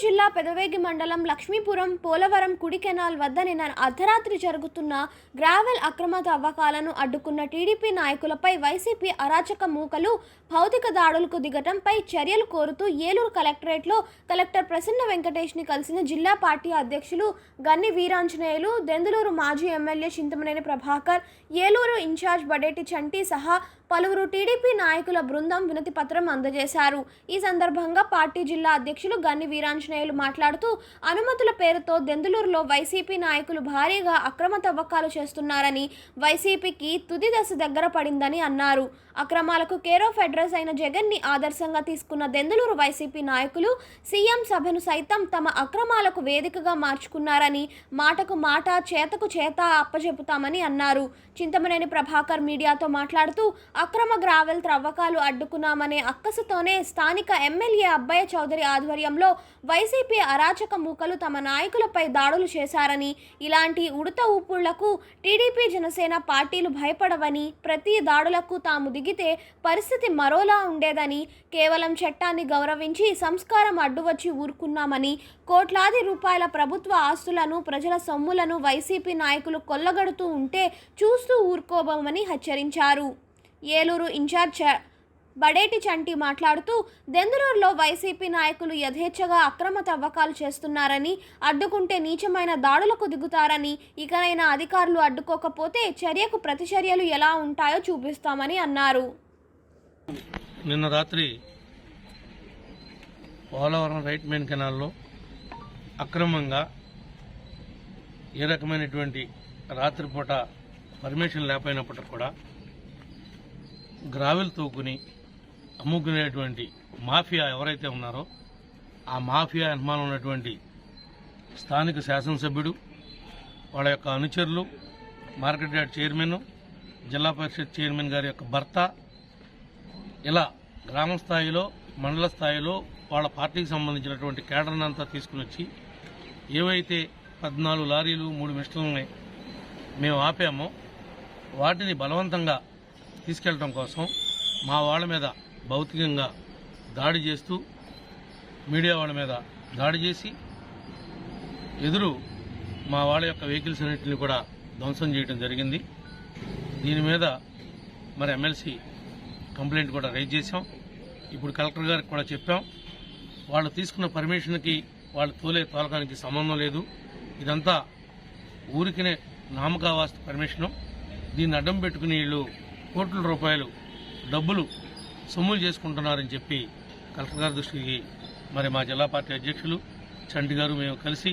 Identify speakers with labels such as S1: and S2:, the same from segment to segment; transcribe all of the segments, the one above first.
S1: జిల్లా పెదవేగి మండలం లక్ష్మీపురం పోలవరం కుడి కెనాల్ వద్ద నిన్న అర్ధరాత్రి జరుగుతున్న గ్రావెల్ అక్రమ తవ్వకాలను అడ్డుకున్న టీడీపీ నాయకులపై వైసీపీ అరాచక మూకలు భౌతిక దాడులకు దిగటంపై చర్యలు కోరుతూ ఏలూరు కలెక్టరేట్లో కలెక్టర్ ప్రసన్న వెంకటేష్ని కలిసిన జిల్లా పార్టీ అధ్యక్షులు గన్ని వీరాంజనేయులు దెందులూరు మాజీ MLA Chintamaneni Prabhakar Eluru in charge Badeti Chanti సహా పలువురు టీడీపీ నాయకుల బృందం వినతి పత్రం అందజేశారు. ఈ సందర్భంగా పార్టీ జిల్లా అధ్యక్షులు గన్ని వీరాంజనేయులు మాట్లాడుతూ అనుమతుల పేరుతో దెందులూరులో వైసీపీ నాయకులు భారీగా అక్రమ తవ్వకాలు చేస్తున్నారని వైసీపీకి తుది దశ దగ్గర పడిందని అన్నారు. అక్రమాలకు కేర్ ఆఫ్ అడ్రస్ అయిన జగన్ని ఆదర్శంగా తీసుకున్న దెందులూరు వైసీపీ నాయకులు సీఎం సభను సైతం తమ అక్రమాలకు వేదికగా మార్చుకున్నారని మాటకు మాట చేతకు చేత అప్పచెపుతామని అన్నారు. చింతమనేని ప్రభాకర్ మీడియాతో మాట్లాడుతూ అక్రమ గ్రావెల్ త్రవ్వకాలు అడ్డుకున్నామనే అక్కసుతోనే స్థానిక ఎమ్మెల్యే అబ్బయ్య చౌదరి ఆధ్వర్యంలో వైసీపీ అరాచక మూకలు తమ నాయకులపై దాడులు చేశారని ఇలాంటి ఉడత ఊపుళ్ళకు టీడీపీ జనసేన పార్టీలు భయపడవని ప్రతి దాడులకు తాము దిగితే పరిస్థితి మరోలా ఉండేదని కేవలం చట్టాన్ని గౌరవించి సంస్కారం అడ్డువచ్చి ఊరుకున్నామని కోట్లాది రూపాయల ప్రభుత్వ ఆస్తులను ప్రజల సొమ్ములను వైసీపీ నాయకులు కొల్లగడుతూ ఉంటే చూస్తూ ఊరుకోబోమని హెచ్చరించారు. ఏలూరు ఇన్ఛార్జ్ బడేటి చంటి మాట్లాడుతూ దెందులూరులో వైసీపీ నాయకులు యథేచ్ఛగా అక్రమ తవ్వకాలు చేస్తున్నారని అడ్డుకుంటే నీచమైన దాడులకు దిగుతారని ఇకనైనా అధికారులు అడ్డుకోకపోతే చర్యకు ప్రతిచర్యలు ఎలా ఉంటాయో చూపిస్తామని అన్నారు.
S2: నిన్న రాత్రి పోలవరం రైట్ మెయిన్ కెనాల్లో అక్రమంగా ఏ రకమైనటువంటి రాత్రిపూట పర్మిషన్ లేకపోయినప్పటికి కూడా గ్రావెల్ తోకుని అమ్ముకునేటువంటి మాఫియా ఎవరైతే ఉన్నారో ఆ మాఫియా అనుమానం ఉన్నటువంటి స్థానిక శాసనసభ్యుడు వాళ్ళ యొక్క అనుచరులు మార్కెట్ యార్డ్ చైర్మన్ జిల్లా పరిషత్ చైర్మన్ గారి యొక్క భర్త ఇలా గ్రామ స్థాయిలో మండల స్థాయిలో వాళ్ళ పార్టీకి సంబంధించినటువంటి కేడర్ని అంతా తీసుకుని వచ్చి ఏవైతే పద్నాలుగు లారీలు మూడు మిషన్లని మేము ఆపామో వాటిని బలవంతంగా తీసుకెళ్ళడం కోసం మా వాళ్ళ మీద భౌతికంగా దాడి చేస్తూ మీడియా వాళ్ళ మీద దాడి చేసి ఎదురు మా వాళ్ళ యొక్క వెహికల్స్ అన్నింటిని కూడా ధ్వంసం చేయడం జరిగింది. దీని మీద మరి ఎమ్మెల్సీ కంప్లైంట్ కూడా రైజ్ చేశాం. ఇప్పుడు కలెక్టర్ గారికి కూడా చెప్పాం. వాళ్ళు తీసుకున్న పర్మిషన్కి వాళ్ళు తోలే తోలకానికి సంబంధం లేదు. ఇదంతా ఊరికినే నామకావాస్తు పర్మిషను. దీన్ని అడ్డం పెట్టుకుని వీళ్ళు కోట్ల రూపాయలు డబ్బులు సొమ్ములు చేసుకుంటున్నారని చెప్పి కలెక్టర్ గారి దృష్టికి మరి మా జిల్లా పార్టీ అధ్యక్షులు చంటి గారు మేము కలిసి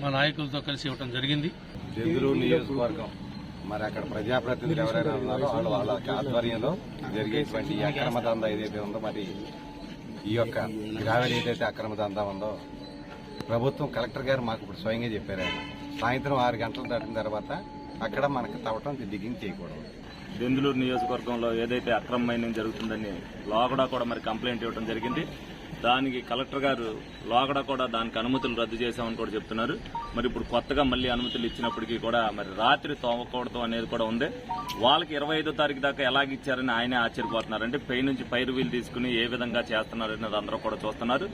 S2: మా నాయకులతో కలిసి ఇవ్వటం జరిగింది.
S3: నియోజకవర్గం మరి అక్కడ ప్రజాప్రతినిధులు ఎవరైనా ఉన్నారో వాళ్ళు వాళ్ళ ఆధ్వర్యంలో జరిగేటువంటి ఈ అక్రమ దందా ఏదైతే ఉందో మరి ఈ యొక్క గ్రావెల్ ఏదైతే అక్రమ దందా ఉందో ప్రభుత్వం కలెక్టర్ గారు మాకు ఇప్పుడు స్వయంగా చెప్పారు సాయంత్రం ఆరు గంటలు దాటిన తర్వాత అక్కడ మనకు తవ్వటం డిగ్గింగ్ చేయకూడదు.
S4: దెందులూరు నియోజకవర్గంలో ఏదైతే అక్రమ మైనింగ్ జరుగుతుందని లోగడా కూడా మరి కంప్లైంట్ ఇవ్వడం జరిగింది. దానికి కలెక్టర్ గారు లోగడా కూడా దానికి అనుమతులు రద్దు చేశామని కూడా చెప్తున్నారు. మరి ఇప్పుడు కొత్తగా మళ్ళీ అనుమతులు ఇచ్చినప్పటికీ కూడా మరి రాత్రి తోమకూడదు అనేది కూడా ఉంది. వాళ్ళకి ఇరవై ఐదో తారీఖు దాకా ఎలాగిచ్చారని ఆయనే ఆశ్చర్యపోతున్నారు. అంటే పై నుంచి పైరు వీలు తీసుకుని ఏ విధంగా చేస్తున్నారు అనేది అందరూ కూడా చూస్తున్నారు.